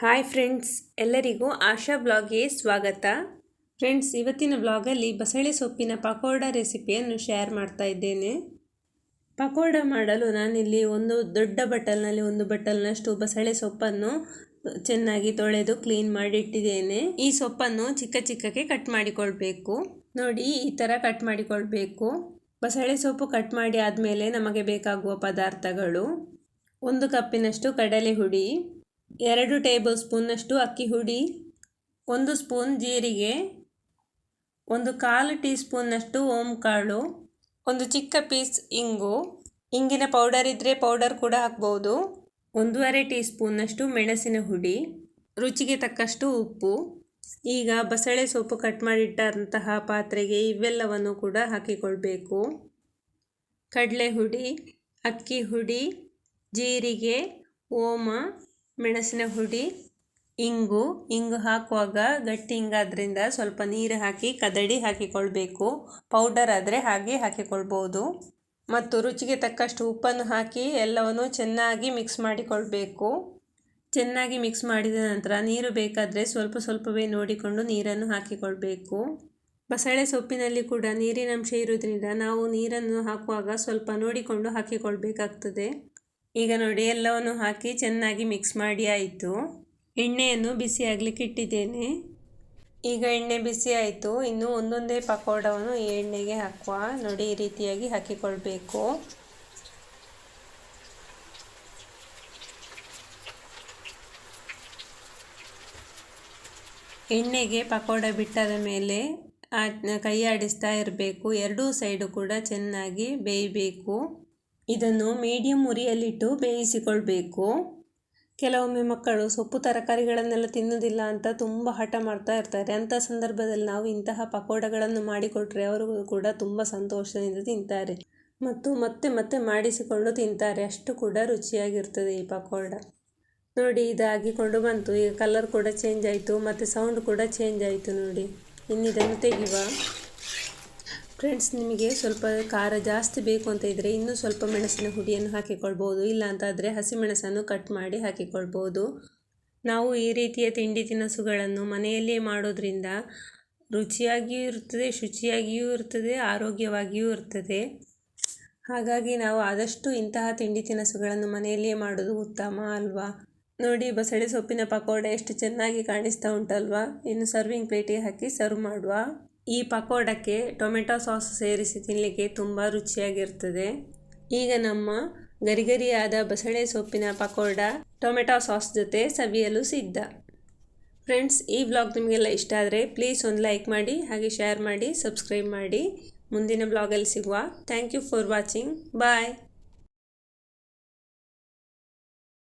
Hi friends, ಎಲ್ಲರಿಗೂ ಆಶಾ ಬ್ಲಾಗ್ಗೆ ಸ್ವಾಗತ. Friends, ಇವತ್ತಿನ ಬ್ಲಾಗಲ್ಲಿ ಬಸಳೆ ಸೊಪ್ಪಿನ ಪಕೋಡ ರೆಸಿಪಿಯನ್ನು ಶೇರ್ ಮಾಡ್ತಾ ಇದ್ದೇನೆ. ಪಕೋಡ ಮಾಡಲು ನಾನಿಲ್ಲಿ ಒಂದು ದೊಡ್ಡ ಬಟಲ್ನಲ್ಲಿ ಒಂದು ಬಟಲ್ನಷ್ಟು ಬಸಳೆ ಸೊಪ್ಪನ್ನು ಚೆನ್ನಾಗಿ ತೊಳೆದು ಕ್ಲೀನ್ ಮಾಡಿಟ್ಟಿದ್ದೇನೆ. ಈ ಸೊಪ್ಪನ್ನು ಚಿಕ್ಕ ಚಿಕ್ಕಕ್ಕೆ ಕಟ್ ಮಾಡಿಕೊಳ್ಬೇಕು. ನೋಡಿ, ಈ ಥರ ಕಟ್ ಮಾಡಿಕೊಳ್ಬೇಕು. ಬಸಳೆ ಸೊಪ್ಪು ಕಟ್ ಮಾಡಿ ಆದಮೇಲೆ ನಮಗೆ ಬೇಕಾಗುವ ಪದಾರ್ಥಗಳು. ಒಂದು ಕಪ್ಪಿನಷ್ಟು ಕಡಲೆ ಹುಡಿ. ಎರಡು ಟೇಬಲ್ ಸ್ಪೂನ್ನಷ್ಟು ಅಕ್ಕಿ ಹುಡಿ, ಒಂದು ಸ್ಪೂನ್ ಜೀರಿಗೆ, ಒಂದು ಕಾಲು ಟೀ ಸ್ಪೂನ್ನಷ್ಟು ಓಂ ಕಾಳು ಒಂದು ಚಿಕ್ಕ ಪೀಸ್ ಇಂಗು. ಇಂಗಿನ ಪೌಡರ್ ಇದ್ದರೆ ಪೌಡರ್ ಕೂಡ ಹಾಕ್ಬೋದು. ಒಂದೂವರೆ ಟೀ ಸ್ಪೂನ್ನಷ್ಟು ಮೆಣಸಿನ ಹುಡಿ, ರುಚಿಗೆ ತಕ್ಕಷ್ಟು ಉಪ್ಪು. ಈಗ ಬಸಳೆ ಸೊಪ್ಪು ಕಟ್ ಮಾಡಿಟ್ಟಂತಹ ಪಾತ್ರೆಗೆ ಇವೆಲ್ಲವನ್ನು ಕೂಡ ಹಾಕಿಕೊಳ್ಬೇಕು. ಕಡಲೆ ಹುಡಿ ಅಕ್ಕಿ ಹುಡಿ, ಜೀರಿಗೆ, ಓಮ ಮೆಣಸಿನ ಹುಡಿ, ಇಂಗು ಇಂಗು ಹಾಕುವಾಗ ಗಟ್ಟಿ ಇಂಗಾದ್ರಿಂದ ಸ್ವಲ್ಪ ನೀರು ಹಾಕಿ ಕದಡಿ ಹಾಕಿಕೊಳ್ಬೇಕು. ಪೌಡರ್ ಆದರೆ ಹಾಗೆ ಹಾಕಿಕೊಳ್ಬೋದು. ಮತ್ತು ರುಚಿಗೆ ತಕ್ಕಷ್ಟು ಉಪ್ಪನ್ನು ಹಾಕಿ ಎಲ್ಲವನ್ನು ಚೆನ್ನಾಗಿ ಮಿಕ್ಸ್ ಮಾಡಿಕೊಳ್ಬೇಕು. ಚೆನ್ನಾಗಿ ಮಿಕ್ಸ್ ಮಾಡಿದ ನಂತರ ನೀರು ಬೇಕಾದರೆ ಸ್ವಲ್ಪ ಸ್ವಲ್ಪವೇ ನೋಡಿಕೊಂಡು ನೀರನ್ನು ಹಾಕಿಕೊಳ್ಬೇಕು. ಬಸಳೆ ಸೊಪ್ಪಿನಲ್ಲಿ ಕೂಡ ನೀರಿನಂಶ ಇರುವುದರಿಂದ ನಾವು ನೀರನ್ನು ಹಾಕುವಾಗ ಸ್ವಲ್ಪ ನೋಡಿಕೊಂಡು ಹಾಕಿಕೊಳ್ಬೇಕಾಗ್ತದೆ. ಈಗ ನೋಡಿ ಎಲ್ಲವನ್ನು ಹಾಕಿ ಚೆನ್ನಾಗಿ ಮಿಕ್ಸ್ ಮಾಡಿ ಆಯಿತು. ಎಣ್ಣೆಯನ್ನು ಬಿಸಿ ಆಗಲಿಕ್ಕೆ ಇಟ್ಟಿದ್ದೇನೆ. ಈಗ ಎಣ್ಣೆ ಬಿಸಿ ಆಯಿತು. ಇನ್ನು ಒಂದೊಂದೇ ಪಕೋಡವನ್ನು ಈ ಎಣ್ಣೆಗೆ ಹಾಕುವ. ನೋಡಿ, ಈ ರೀತಿಯಾಗಿ ಹಾಕಿಕೊಳ್ಬೇಕು. ಎಣ್ಣೆಗೆ ಪಕೋಡ ಬಿಟ್ಟಾದ ಮೇಲೆ ಕೈ ಆಡಿಸ್ತಾ ಇರಬೇಕು. ಎರಡೂ ಸೈಡು ಕೂಡ ಚೆನ್ನಾಗಿ ಬೇಯಬೇಕು. ಇದನ್ನು ಮೀಡಿಯಂ ಉರಿಯಲ್ಲಿಟ್ಟು ಬೇಯಿಸಿಕೊಳ್ಬೇಕು. ಕೆಲವೊಮ್ಮೆ ಮಕ್ಕಳು ಸೊಪ್ಪು ತರಕಾರಿಗಳನ್ನೆಲ್ಲ ತಿನ್ನೋದಿಲ್ಲ ಅಂತ ತುಂಬ ಹಠ ಮಾಡ್ತಾ ಇರ್ತಾರೆ. ಅಂಥ ಸಂದರ್ಭದಲ್ಲಿ ನಾವು ಇಂತಹ ಪಕೋಡಗಳನ್ನು ಮಾಡಿಕೊಟ್ರೆ ಅವರು ಕೂಡ ತುಂಬ ಸಂತೋಷದಿಂದ ತಿಂತಾರೆ. ಮತ್ತು ಮತ್ತೆ ಮತ್ತೆ ಮಾಡಿಸಿಕೊಂಡು ತಿಂತಾರೆ. ಅಷ್ಟು ಕೂಡ ರುಚಿಯಾಗಿರ್ತದೆ ಈ ಪಕೋಡ. ನೋಡಿ, ಇದಾಗಿಕೊಂಡು ಬಂತು. ಈಗ ಕಲರ್ ಕೂಡ ಚೇಂಜ್ ಆಯಿತು. ಮತ್ತು ಸೌಂಡ್ ಕೂಡ ಚೇಂಜ್ ಆಯಿತು ನೋಡಿ. ಇನ್ನಿದನ್ನು ತೆಗಿವಾ ಫ್ರೆಂಡ್ಸ್ ನಿಮಗೆ ಸ್ವಲ್ಪ ಖಾರ ಜಾಸ್ತಿ ಬೇಕು ಅಂತ ಇದ್ದರೆ ಇನ್ನೂ ಸ್ವಲ್ಪ ಮೆಣಸಿನ ಹುಡಿಯನ್ನು ಹಾಕಿಕೊಳ್ಬೋದು. ಇಲ್ಲ ಅಂತಾದರೆ ಹಸಿಮೆಣಸನ್ನು ಕಟ್ ಮಾಡಿ ಹಾಕಿಕೊಳ್ಬೋದು. ನಾವು ಈ ರೀತಿಯ ತಿಂಡಿ ತಿನಿಸುಗಳನ್ನು ಮನೆಯಲ್ಲಿಯೇ ಮಾಡೋದ್ರಿಂದ ರುಚಿಯಾಗಿಯೂ ಇರ್ತದೆ, ಶುಚಿಯಾಗಿಯೂ ಇರ್ತದೆ, ಆರೋಗ್ಯವಾಗಿಯೂ ಇರ್ತದೆ. ಹಾಗಾಗಿ ನಾವು ಆದಷ್ಟು ಇಂತಹ ತಿಂಡಿ ತಿನಿಸುಗಳನ್ನು ಮನೆಯಲ್ಲಿಯೇ ಮಾಡೋದು ಉತ್ತಮ ಅಲ್ವಾ? ನೋಡಿ, ಬಸಳೆ ಸೊಪ್ಪಿನ ಪಕೋಡ ಎಷ್ಟು ಚೆನ್ನಾಗಿ ಕಾಣಿಸ್ತಾ ಉಂಟಲ್ವಾ? ಇನ್ನು ಸರ್ವಿಂಗ್ ಪ್ಲೇಟಿಗೆ ಹಾಕಿ ಸರ್ವ್ ಮಾಡುವ. ಈ ಪಕೋಡಕ್ಕೆ ಟೊಮೆಟೊ ಸಾಸ್ ಸೇರಿಸಿ ತಿನ್ನಲಿಕ್ಕೆ ತುಂಬ ರುಚಿಯಾಗಿರ್ತದೆ. ಈಗ ನಮ್ಮ ಗರಿಗರಿಯಾದ ಬಸಳೆ ಸೊಪ್ಪಿನ ಪಕೋಡ ಟೊಮೆಟೊ ಸಾಸ್ ಜೊತೆ ಸವಿಯಲು ಸಿದ್ಧ. ಫ್ರೆಂಡ್ಸ್, ಈ ಬ್ಲಾಗ್ ನಿಮಗೆಲ್ಲ ಇಷ್ಟ ಆದರೆ ಪ್ಲೀಸ್ ಒಂದು ಲೈಕ್ ಮಾಡಿ, ಹಾಗೆ ಶೇರ್ ಮಾಡಿ, ಸಬ್ಸ್ಕ್ರೈಬ್ ಮಾಡಿ. ಮುಂದಿನ ಬ್ಲಾಗಲ್ಲಿ ಸಿಗುವ. Thank you for watching. Bye.